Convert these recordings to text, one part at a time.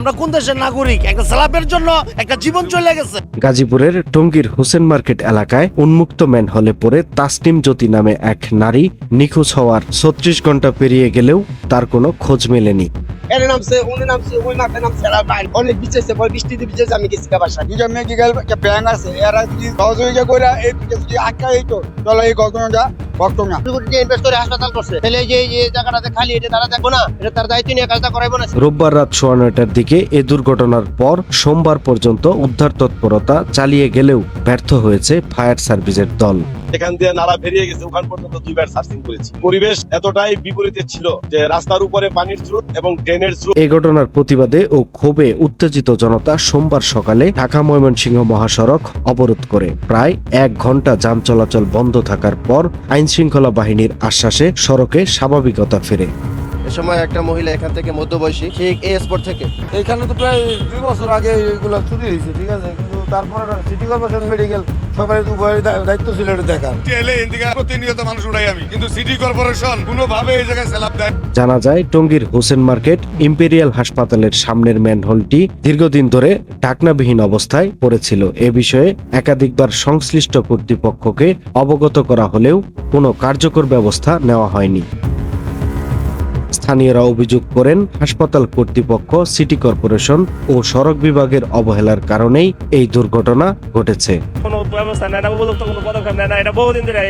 আমরা কোন দেশের নাগরিক? একটা স্ল্যাবের জন্য একটা জীবন চলে গেছে। গাজীপুরের টঙ্গীর হোসেন মার্কেট এলাকায় উন্মুক্ত ম্যানহলে পড়ে তাসনিম জ্যোতি নামে এক নারী নিখোঁজ হওয়ার ছত্রিশ ঘণ্টা পেরিয়ে গেলেও তার কোনো খোঁজ মেলেনি। এর নামছে উনি নামছে ওই মাথায় নামছে এরা বাইরে অনেক বিচেছে পরে বৃষ্টিতে বিচেছে আমি গেছি বাসা দুইটা মেডিকেল একটা ব্যাংক আছে এরা যদি সহযোগিতা করে এই যদি আটকা হইতো তাহলে এই ঘটনাটা ঘটতো না। ইনভেস্ট করে হাসপাতাল করছে তাহলে যে এই জায়গাটাতে খালি এটা তারা দেখব না। এটা তার দায়িত্ব নিয়ে কাজটা করাইবো না। রোববার রাত সোয়া নয়টার দিকে এ দুর্ঘটনার পর সোমবার পর্যন্ত উদ্ধার তৎপরতা চালিয়ে গেলেও ব্যর্থ হয়েছে ফায়ার সার্ভিসের দল। এখান দিয়ে নালা বেরিয়ে গেছে ওখান পর্যন্ত দুইবার সার্চিং করেছি। পরিবেশ এতটাই বিপরীতে ছিল যে রাস্তার উপরে পানির স্রোত এবং ড্রেনের স্রোত এ ঘটনার প্রতিবাদে ও ক্ষোভে উত্তেজিত জনতা সোমবার সকালে ঢাকা ময়মনসিংহ মহাসড়ক অবরোধ করে। প্রায় এক ঘণ্টা যান চলাচল বন্ধ থাকার পর আইন শৃঙ্খলা বাহিনীর আশ্বাসে সড়কে স্বাভাবিকতা ফেরে। এ সময় একটা মহিলা এখান থেকে মধ্যবয়সী ঠিক এই স্পট থেকে। এখানে তো প্রায় দুই বছর আগে এগুলো চুরি হয়েছে ঠিক আছে? কিন্তু তারপরে সিটি কর্পোরেশন মেডিকেল সবাই উভয়ের দায়িত্ব ছিল এটা দেখা এলে এদিকে প্রতিনিয়ত মানুষ উড়াই আমি কিন্তু সিটি কর্পোরেশন কোনোভাবে এই জায়গায় সেলাপ দেয় জানা যায় টঙ্গীর হোসেন মার্কেট ইম্পেরিয়াল হাসপাতালের সামনের ম্যানহোলটি দীর্ঘদিন ধরে ঢাকনাবিহীন অবস্থায় পড়েছিল। এ বিষয়ে একাধিকবার সংশ্লিষ্ট কর্তৃপক্ষকে অবগত করা হলেও কোনো কার্যকর ব্যবস্থা নেওয়া হয়নি। স্থানীয়রা অভিযোগ করেন, হাসপাতাল কর্তৃপক্ষ, সিটি কর্পোরেশন ও সড়ক বিভাগের অবহেলার কারণেই এই দুর্ঘটনা ঘটেছে। কোনো ব্যবস্থা না, উপযুক্ত কোনো বহুদিন ধরে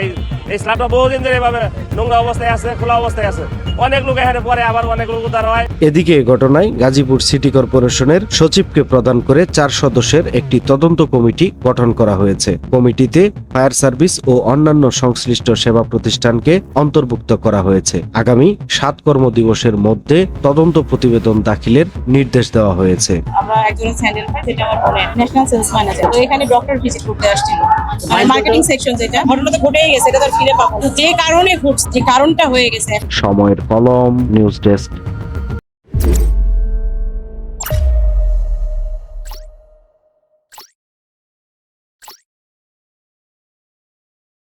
এই স্ল্যাবটা বহুদিন ধরে এভাবে নোংরা অবস্থায় আছে, খোলা অবস্থায় আছে। অনেক লোক এখানে পরে আবার অনেক লোক উদ্ধার হয়। এদিকে ঘটনায় গাজীপুর সিটি কর্পোরেশনের সচিবকে প্রদান করে চার সদস্যের একটি তদন্ত কমিটি গঠন করা হয়েছে। কমিটিতে ফায়ার সার্ভিস ও অন্যান্য সংশ্লিষ্ট সেবা প্রতিষ্ঠানকে অন্তর্ভুক্ত করা হয়েছে। আগামী সাত কর্মদিবসের মধ্যে তদন্ত প্রতিবেদন দাখিলের নির্দেশ দেওয়া হয়েছে। আমরা একজনের স্যান্ডেল পাই যেটা আমার ন্যাশনাল সেলস ম্যানেজার। তো এখানে ডক্টর ভিজিট করতে আসছিল। মার্কেটিং সেকশন যেটা ঘটনা তো ঘটেই গেছে এটা তো আর ফিরে পাবো যে কারণে ঘটছে যে কারণটা হয়ে গেছে। সময়ের কলম নিউজ ডেস্ক